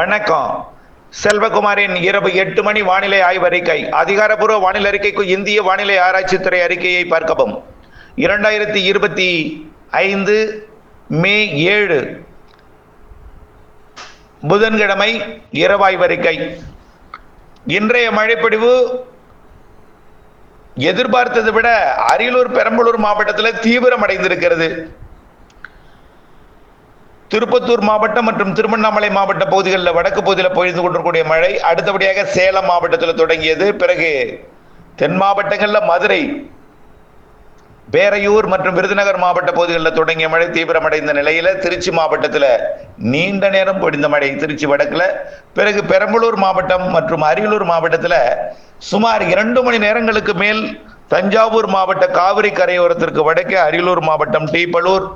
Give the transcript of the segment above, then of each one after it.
வணக்கம். செல்வகுமாரின் இரவு எட்டு மணி வானிலை ஆய்வறிக்கை அதிகாரப்பூர்வ வானிலை அறிக்கைக்கு இந்திய வானிலை ஆராய்ச்சித்துறை அறிக்கையை பார்க்கவும். இரண்டாயிரத்தி இருபத்தி ஐந்து மே ஏழு புதன்கிழமை இரவாய்வறிக்கை இன்றைய மழைப்பொழிவு எதிர்பார்த்ததை விட அரியலூர் பெரம்பலூர் மாவட்டத்தில் தீவிரமடைந்திருக்கிறது. திருப்பத்தூர் மாவட்டம் மற்றும் திருவண்ணாமலை மாவட்ட பகுதிகளில் வடக்கு பகுதியில் பொழிந்து கொண்டிருக்கூடிய மழை அடுத்தபடியாக சேலம் மாவட்டத்தில் தொடங்கியது. பிறகு தென் மாவட்டங்களில் மதுரை பேரையூர் மற்றும் விருதுநகர் மாவட்ட பகுதிகளில் தொடங்கிய மழை தீவிரமடைந்த நிலையில திருச்சி மாவட்டத்தில் நீண்ட நேரம் பொடிந்த மழை திருச்சி வடக்குல பிறகு பெரம்பலூர் மாவட்டம் மற்றும் அரியலூர் மாவட்டத்தில் சுமார் இரண்டு மணி நேரங்களுக்கு மேல் தஞ்சாவூர் மாவட்ட காவிரி கரையோரத்திற்கு வடக்கே அரியலூர் மாவட்டம் டீப்பலூர்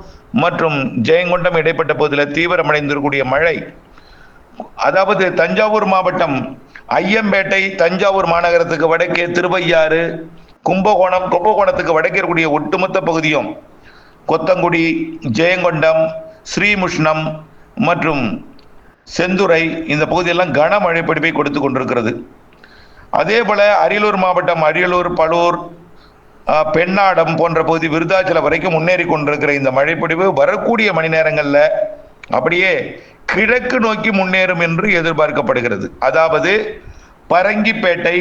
மற்றும் ஜெயங்கொண்டம் இடைப்பட்ட பகுதியில் தீவிரமடைந்திருக்கூடிய மழை. அதாவது தஞ்சாவூர் மாவட்டம் ஐயம்பேட்டை தஞ்சாவூர் மாநகரத்துக்கு வடக்கே திருவையாறு கும்பகோணம் கும்பகோணத்துக்கு வடக்கே இருக்கக்கூடிய ஒட்டுமொத்த பகுதியும் கொத்தங்குடி ஜெயங்கொண்டம் ஸ்ரீமுஷ்ணம் மற்றும் செந்துறை இந்த பகுதியெல்லாம் கனமழை பிடிப்பை கொடுத்து கொண்டிருக்கிறது. அதே போல அரியலூர் மாவட்டம் அரியலூர் பலூர் பெண்ணாடம் போன்ற பகுதி விருதாச்சலம் வரைக்கும் முன்னேறி கொண்டிருக்கிற இந்த மழைப்பொடிவு வரக்கூடிய மணி நேரங்களில் அப்படியே கிழக்கு நோக்கி முன்னேறும் என்று எதிர்பார்க்கப்படுகிறது. அதாவது பரங்கிப்பேட்டை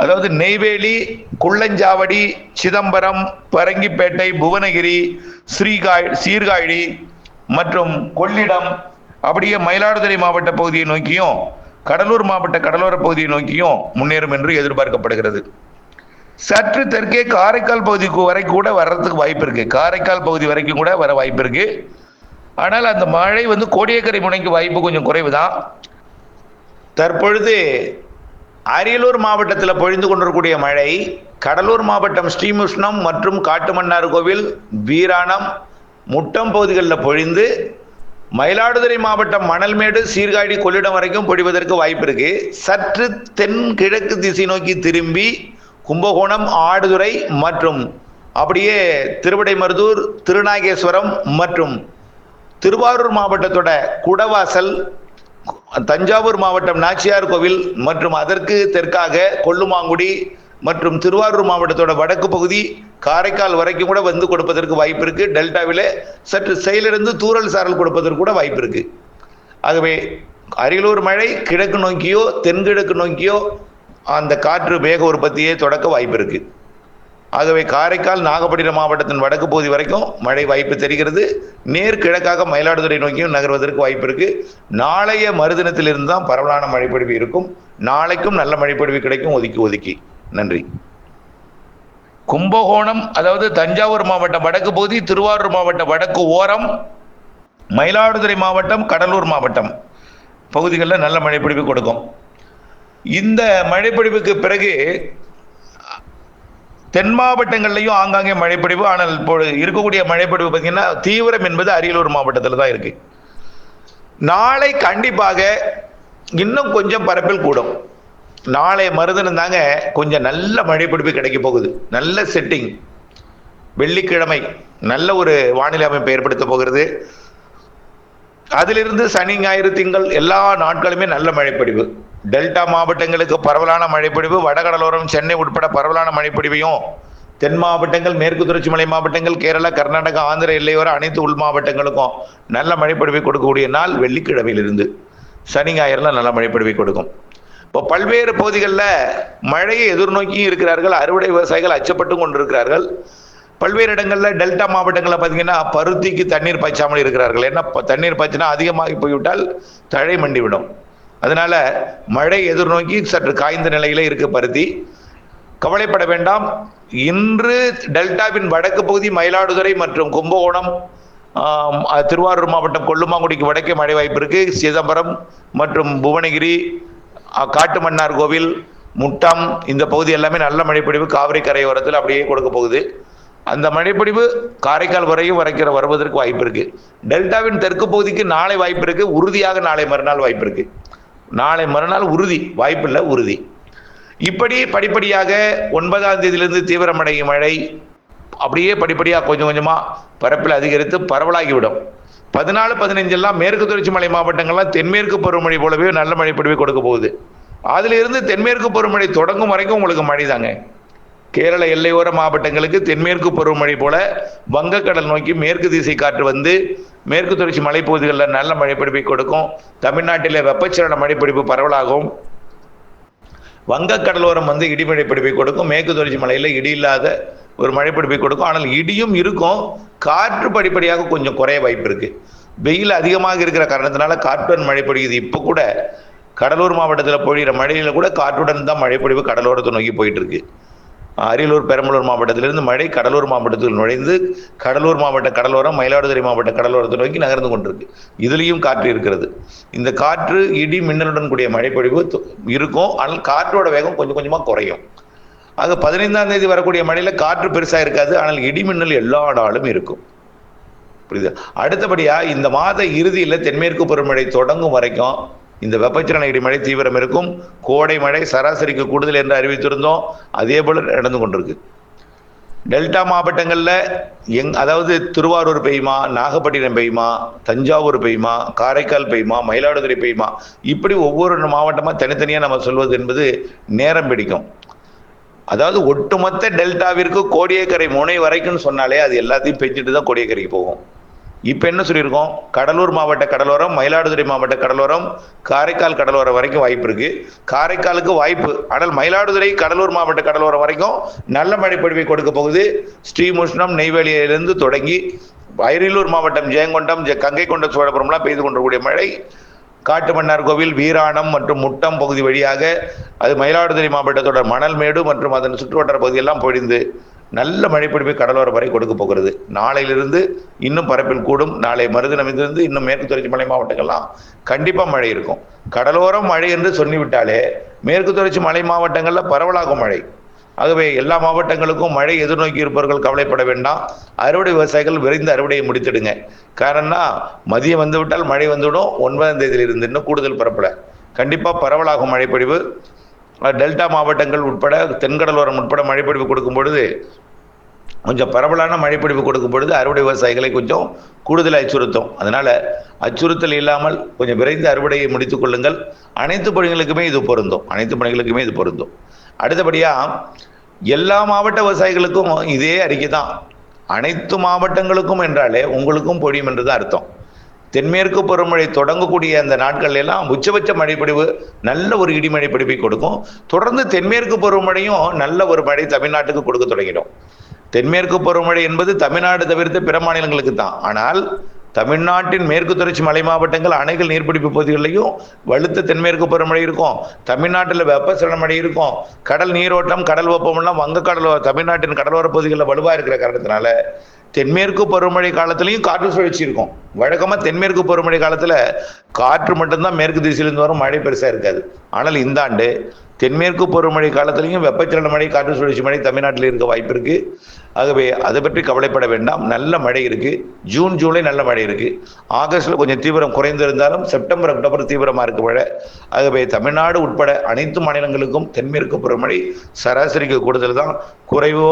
அதாவது நெய்வேலி குள்ளஞ்சாவடி சிதம்பரம் பரங்கிப்பேட்டை புவனகிரி ஸ்ரீகாய் சீர்காழி மற்றும் கொள்ளிடம் அப்படியே மயிலாடுதுறை மாவட்ட பகுதியை நோக்கியும் கடலூர் மாவட்ட கடலோர பகுதியை நோக்கியும் முன்னேறும் என்று எதிர்பார்க்கப்படுகிறது. சற்று தெற்கே காரைக்கால் பகுதிக்கு வரை கூட வர்றதுக்கு வாய்ப்பு இருக்கு. காரைக்கால் பகுதி வரைக்கும் கூட வர வாய்ப்பு இருக்கு. ஆனால் அந்த மழை வந்து கோடியக்கரை முனைக்கு வாய்ப்பு கொஞ்சம் குறைவு தான் தற்பொழுது அரியலூர் மாவட்டத்தில் பொழிந்து கொண்டிருக்கூடிய மழை கடலூர் மாவட்டம் ஸ்ரீமுஷ்ணம் மற்றும் காட்டுமன்னார் கோவில் வீராணம் முட்டம் பகுதிகளில் பொழிந்து மயிலாடுதுறை மாவட்டம் மணல்மேடு சீர்காழி கொள்ளிடம் வரைக்கும் பொழிவதற்கு வாய்ப்பு இருக்கு. சற்று தென் கிழக்கு திசை நோக்கி திரும்பி கும்பகோணம் ஆடுதுறை மற்றும் அப்படியே திருவிடைமருதூர் திருநாகேஸ்வரம் மற்றும் திருவாரூர் மாவட்டத்தோட குடவாசல் தஞ்சாவூர் மாவட்டம் நாச்சியார் கோவில் மற்றும் அதற்கு தெற்காக கொல்லுமாங்குடி மற்றும் திருவாரூர் மாவட்டத்தோட வடக்கு பகுதி காரைக்கால் வரைக்கும் கூட வந்து கொடுப்பதற்கு வாய்ப்பு இருக்கு. டெல்டாவிலே சற்று செயலிருந்து தூறல் சாரல் கொடுப்பதற்கு கூட வாய்ப்பு இருக்கு. ஆகவே அரியலூர் மழை கிழக்கு நோக்கியோ தென்கிழக்கு நோக்கியோ அந்த காற்று வேக உற்பத்தியை தொடக்க வாய்ப்பு இருக்குது ஆகவே காரைக்கால் நாகப்பட்டினம் மாவட்டத்தின் வடக்கு பகுதி வரைக்கும் மழை வாய்ப்பு தெரிகிறது. நேர் கிழக்காக மயிலாடுதுறை நோக்கியும் நகர்வதற்கு வாய்ப்பு இருக்கு. நாளைய மறுதினத்திலிருந்து தான் பரவலான மழைப்பொழிவு இருக்கும். நாளைக்கும் நல்ல மழைப்பொழிவு கிடைக்கும். ஒதுக்கி ஒதுக்கி. நன்றி. கும்பகோணம் அதாவது தஞ்சாவூர் மாவட்டம் வடக்கு பகுதி திருவாரூர் மாவட்டம் வடக்கு ஓரம் மயிலாடுதுறை மாவட்டம் கடலூர் மாவட்டம் பகுதிகளில் நல்ல மழைப்பொழிவு கொடுக்கும். இந்த மழைப்பொழிவுக்கு பிறகு தென் மாவட்டங்கள்லையும் ஆங்காங்கே மழைப்பொழிவு ஆனால் இப்போ இருக்கக்கூடிய மழைப்பொழிவு பார்த்தீங்கன்னா தீவிரம் என்பது அரியலூர் மாவட்டத்தில் தான் இருக்கு. நாளை கண்டிப்பாக இன்னும் கொஞ்சம் பரப்பில் கூடும். நாளை மருதனம் தாங்க கொஞ்சம் நல்ல மழைப்பிடிப்பு கிடைக்க போகுது. நல்ல செட்டிங் வெள்ளிக்கிழமை நல்ல ஒரு வானிலை அமைப்பு ஏற்படுத்த போகிறது. அதிலிருந்து சனி ஞாயிறு திங்கள் எல்லா நாட்களுமே நல்ல மழைப்பொழிவு. டெல்டா மாவட்டங்களுக்கு பரவலான மழைப்பொழிவு வடகடலோரம் சென்னை உட்பட பரவலான மழைப்பொழிவையும் தென் மாவட்டங்கள் மேற்கு தொடர்ச்சி மலை மாவட்டங்கள் கேரளா கர்நாடகா ஆந்திர எல்லையோர அனைத்து உள் மாவட்டங்களுக்கும் நல்ல மழைப்பொழிவை கொடுக்கக்கூடிய நாள் வெள்ளிக்கிழமையிலிருந்து. சனி ஞாயிறுல நல்ல மழைப்பொழிவை கொடுக்கும். இப்போ பல்வேறு பகுதிகளில் மழையை எதிர்நோக்கியும் இருக்கிறார்கள் அறுவடை விவசாயிகள் அச்சப்பட்டு கொண்டிருக்கிறார்கள். பல்வேறு இடங்களில் டெல்டா மாவட்டங்களில் பார்த்தீங்கன்னா பருத்திக்கு தண்ணீர் பாய்ச்சாமல் இருக்கிறார்கள். ஏன்னா தண்ணீர் பாய்ச்சினா அதிகமாகி போய்விட்டால் தழை மண்டிவிடும். அதனால மழை எதிர்நோக்கி சற்று காய்ந்த நிலையிலே இருக்கு பருத்தி. கவலைப்பட வேண்டாம். இன்று டெல்டாவின் வடக்கு பகுதி மயிலாடுதுறை மற்றும் கும்பகோணம் திருவாரூர் மாவட்டம் கொல்லுமாங்குடிக்கு வடக்கே மழை வாய்ப்பு இருக்கு. சிதம்பரம் மற்றும் புவனகிரி காட்டுமன்னார் கோவில் முட்டம் இந்த பகுதி எல்லாமே நல்ல மழைப்பொழிவு காவிரி கரையோரத்தில் அப்படியே கொடுக்க போகுது. அந்த மழைப்பொழிவு காரைக்கால் வரையும் வரைக்கிற வருவதற்கு வாய்ப்பு இருக்கு. டெல்டாவின் தெற்கு பகுதிக்கு நாளை வாய்ப்பு இருக்கு. உறுதியாக நாளை மறுநாள் வாய்ப்பு இருக்கு. நாளை மறுநாள் உறுதி. வாய்ப்பில்லை உறுதி. இப்படி படிப்படியாக ஒன்பதாம் தேதியிலிருந்து தீவிரமடையும் மழை அப்படியே படிப்படியாக கொஞ்சம் கொஞ்சமாக பரப்பில் அதிகரித்து பரவலாகிவிடும். பதினாலு பதினஞ்செல்லாம் மேற்கு தொடர்ச்சி மலை மாவட்டங்கள்லாம் தென்மேற்கு பருவமழை போலவே நல்ல மழை பொழிவை கொடுக்க போகுது. அதிலிருந்து தென்மேற்கு பருவமழை தொடங்கும் வரைக்கும் உங்களுக்கு மழை தாங்க கேரள எல்லையோர மாவட்டங்களுக்கு தென்மேற்கு பருவமழை போல வங்கக்கடல் நோக்கி மேற்கு திசை காற்று வந்து மேற்கு தொடர்ச்சி மலைப்பகுதிகளில் நல்ல மழைப்பிடிப்பை கொடுக்கும். தமிழ்நாட்டில் வெப்பச்சலன மழைப்பிடிப்பு பரவலாகும். வங்கக்கடலோரம் வந்து இடி மழைப்பிடிப்பை கொடுக்கும். மேற்கு தொடர்ச்சி மலையில் இடி இல்லாத ஒரு மழைப்பிடிப்பை கொடுக்கும். ஆனால் இடியும் இருக்கும். காற்று படிப்படியாக கொஞ்சம் குறைய வாய்ப்பு இருக்கு. வெயில் அதிகமாக இருக்கிற காரணத்தினால காற்றுடன் மழை பொழியுது. இப்போ கூட கடலூர் மாவட்டத்தில் பொழிகிற மழையில கூட காற்றுடன் தான் மழை பொழிவு கடலோரத்தை நோக்கி போயிட்டு இருக்கு. அரியலூர் பெரம்பலூர் மாவட்டத்திலிருந்து மழை கடலூர் மாவட்டத்தில் நுழைந்து கடலூர் மாவட்ட கடலோரம் மயிலாடுதுறை மாவட்ட கடலோரத்தை நோக்கி நகர்ந்து கொண்டிருக்கு. இதுலேயும் காற்று இருக்கிறது. இந்த காற்று இடி மின்னலுடன் கூடிய மழைப்பொழிவு து- இருக்கும். ஆனால் காற்றோட வேகம் கொஞ்சம் கொஞ்சமாக குறையும். ஆக பதினைந்தாம் தேதி வரக்கூடிய மழையில் காற்று பெருசாக இருக்காது. ஆனால் இடி மின்னல் எல்லா நாளும் இருக்கும். புரியுது? அடுத்தபடியாக இந்த மாத இறுதியில் தென்மேற்கு பருவமழை தொடங்கும் வரைக்கும் இந்த வெப்பச்சலன இடிமழை தீவிரம் இருக்கும். கோடை மழை சராசரிக்கு கூடுதல் என்று அறிவித்திருந்தோம். அதே போல நடந்து கொண்டிருக்கு. டெல்டா மாவட்டங்களில் எங் அதாவது திருவாரூர் பெய்யுமா நாகப்பட்டினம் பெய்யுமா தஞ்சாவூர் பெய்யுமா காரைக்கால் பெய்யுமா மயிலாடுதுறை பெய்யுமா இப்படி ஒவ்வொரு மாவட்டமாக தனித்தனியாக நம்ம சொல்வது என்பது நேரம் பிடிக்கும். அதாவது ஒட்டுமொத்த டெல்டாவிற்கு கோடியக்கரை முனை வரைக்கும் சொன்னாலே அது எல்லாத்தையும் பெஞ்சிட்டு தான் கோடியக்கரைக்கு போகும். இப்போ என்ன சொல்லியிருக்கோம்? கடலூர் மாவட்ட கடலோரம் மயிலாடுதுறை மாவட்ட கடலோரம் காரைக்கால் கடலோரம் வரைக்கும் வாய்ப்பு இருக்கு. காரைக்காலுக்கு வாய்ப்பு ஆனால் மயிலாடுதுறை கடலூர் மாவட்ட கடலோரம் வரைக்கும் நல்ல மழை பொழிவை கொடுக்க போகுது. ஸ்ரீமுஷ்ணம் நெய்வேலியிலிருந்து தொடங்கி அரியலூர் மாவட்டம் ஜெயங்கொண்டம் ஜெ- கங்கை கொண்ட சோழபுரம்லாம் பெய்து கொண்டிருக்கூடிய மழை. காட்டுமன்னார் கோவில் வீராணம் மற்றும் முட்டம் பகுதி வழியாக அது மயிலாடுதுறை மாவட்டத்தோட மணல்மேடு மற்றும் அதன் சுற்றுவட்டார பகுதியெல்லாம் பொழிந்து நல்ல மழைப்பிடிப்பை கடலோரம் வரை கொடுக்க போகிறது. நாளையிலிருந்து இன்னும் பரப்பில் கூடும். நாளை மறுதினமிலிருந்து இன்னும் மேற்கு தொடர்ச்சி மலை மாவட்டங்கள்லாம் கண்டிப்பாக மழை இருக்கும். கடலோரம் மழை என்று சொல்லிவிட்டாலே மேற்கு தொடர்ச்சி மலை மாவட்டங்களில் பரவலாகும் மழை. ஆகவே எல்லா மாவட்டங்களுக்கும் மழை எதிர்நோக்கி இருப்பவர்கள் கவலைப்பட வேண்டாம். அறுவடை விவசாயிகள் விரைந்து அறுவடையை முடித்திடுங்க. காரணம்னா மதியம் வந்துவிட்டால் மழை வந்துவிடும். ஒன்பதாம் தேதியிலிருந்து இன்னும் கூடுதல் பரப்பல. கண்டிப்பாக பரவலாகும் மழைப்பொழிவு. டெல்டா மாவட்டங்கள் உட்பட தென்கடலோரம் உட்பட மழைப்பொழிவு கொடுக்கும் பொழுது கொஞ்சம் பரவலான மழைப்பிடிப்பு கொடுக்கும் பொழுது அறுவடை விவசாயிகளை கொஞ்சம் கூடுதல் அச்சுறுத்தும் அதனால அச்சுறுத்தல் இல்லாமல் கொஞ்சம் விரைந்து அறுவடையை முடித்துக் கொள்ளுங்கள். அனைத்து பணிகளுக்குமே இது பொருந்தும். அனைத்து பணிகளுக்குமே இது பொருந்தும். அடுத்தபடியா எல்லா மாவட்ட விவசாயிகளுக்கும் இதே அறிக்கை தான். அனைத்து மாவட்டங்களுக்கும் என்றாலே உங்களுக்கும் பொழியும் என்றுதான் அர்த்தம். தென்மேற்கு பருவமழை தொடங்கக்கூடிய அந்த நாட்கள் எல்லாம் உச்சபட்ச மழைப்பொழிவு நல்ல ஒரு இடிமழை பிடிப்பை கொடுக்கும். தொடர்ந்து தென்மேற்கு பருவமழையும் நல்ல ஒரு மழை தமிழ்நாட்டுக்கு கொடுக்க தொடங்கிடும். தென்மேற்கு பருவமழை என்பது தமிழ்நாடு தவிர்த்து பிற மாநிலங்களுக்கு தான் ஆனால் தமிழ்நாட்டின் மேற்கு தொடர்ச்சி மலை மாவட்டங்கள் அணைகள் நீர்பிடிப்பு பகுதிகளிலையும் வலுத்த தென்மேற்கு பருவமழை இருக்கும். தமிழ்நாட்டில் வெப்பசலன மழை இருக்கும். கடல் நீரோட்டம் கடல் வெப்பமெல்லாம் வங்கக்கடல் தமிழ்நாட்டின் கடலோர பகுதிகளில் வலுவாக இருக்கிற காரணத்தினால தென்மேற்கு பருவமழை காலத்திலையும் காற்று சுழற்சி இருக்கும். வழக்கமாக தென்மேற்கு பருவமழை காலத்தில் காற்று மட்டும்தான் மேற்கு திசையிலிருந்து வரும் மழை பெருசாக இருக்காது. ஆனால் இந்த ஆண்டு தென்மேற்கு பருவமழை காலத்திலையும் வெப்பச்சலன மழை காற்று சுழற்சி மழை தமிழ்நாட்டில் இருக்க வாய்ப்பு இருக்குது ஆகவே அதை பற்றி கவலைப்பட வேண்டாம். நல்ல மழை இருக்கு. ஜூன் ஜூலை நல்ல மழை இருக்கு. ஆகஸ்ட்ல கொஞ்சம் தீவிரம் குறைந்திருந்தாலும் செப்டம்பர் அக்டோபர் தீவிரமா இருக்கு மழை. ஆகவே தமிழ்நாடு உட்பட அனைத்து மாநிலங்களுக்கும் தென்மேற்கு பருவமழை சராசரிக்கு கூடுதல் தான் குறைவோ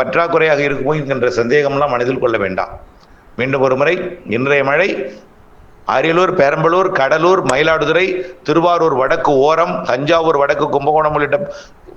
பற்றாக்குறையாக இருக்குமோ என்கின்ற சந்தேகம்லாம் மனதில் கொள்ள வேண்டாம். மீண்டும் ஒரு முறை இன்றைய மழை அரியலூர் பெரம்பலூர் கடலூர் மயிலாடுதுறை திருவாரூர் வடக்கு ஓரம் தஞ்சாவூர் வடக்கு கும்பகோணம் உள்ளிட்ட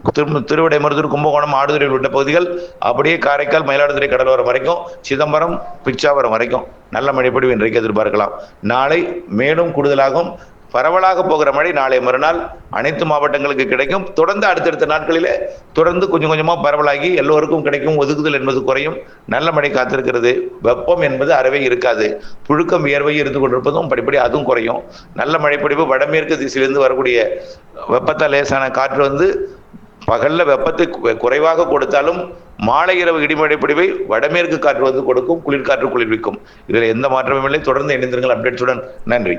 திரு திருவிடைமருதூர் கும்பகோணம் ஆடுதுறை உள்ளிட்ட பகுதிகள் அப்படியே காரைக்கால் மயிலாடுதுறை கடலோரம் வரைக்கும் சிதம்பரம் பிச்சாவரம் வரைக்கும் நல்ல மழைப்பொழிவு இன்றைக்கு எதிர்பார்க்கலாம். நாளை மேலும் கூடுதலாகும். பரவலாக போகிற மழை நாளை மறுநாள் அனைத்து மாவட்டங்களுக்கு கிடைக்கும். தொடர்ந்து அடுத்தடுத்த நாட்களிலே தொடர்ந்து கொஞ்சம் கொஞ்சமாக பரவலாகி எல்லோருக்கும் கிடைக்கும். ஒதுக்குதல் என்பது குறையும். நல்ல மழை காத்திருக்கிறது. வெப்பம் என்பது அறவே இருக்காது. புழுக்கம் வியர்வை இருந்து கொண்டிருப்பதும் படிப்படி அதுவும் குறையும். நல்ல மழைப்பொழிவு வடமேற்கு திசையிலிருந்து வரக்கூடிய வெப்பத்தால் லேசான காற்று வந்து பகல்ல வெப்பத்தை குறைவாக கொடுத்தாலும் மாலை இரவு இடிமழை பிடிவை வடமேற்கு காற்று வந்து கொடுக்கும் குளிர்காற்று குளிர்விக்கும். இதில் எந்த மாற்றமும் இல்லை. தொடர்ந்து இணைந்திருங்கள். அப்டேட்ஸுடன் நன்றி.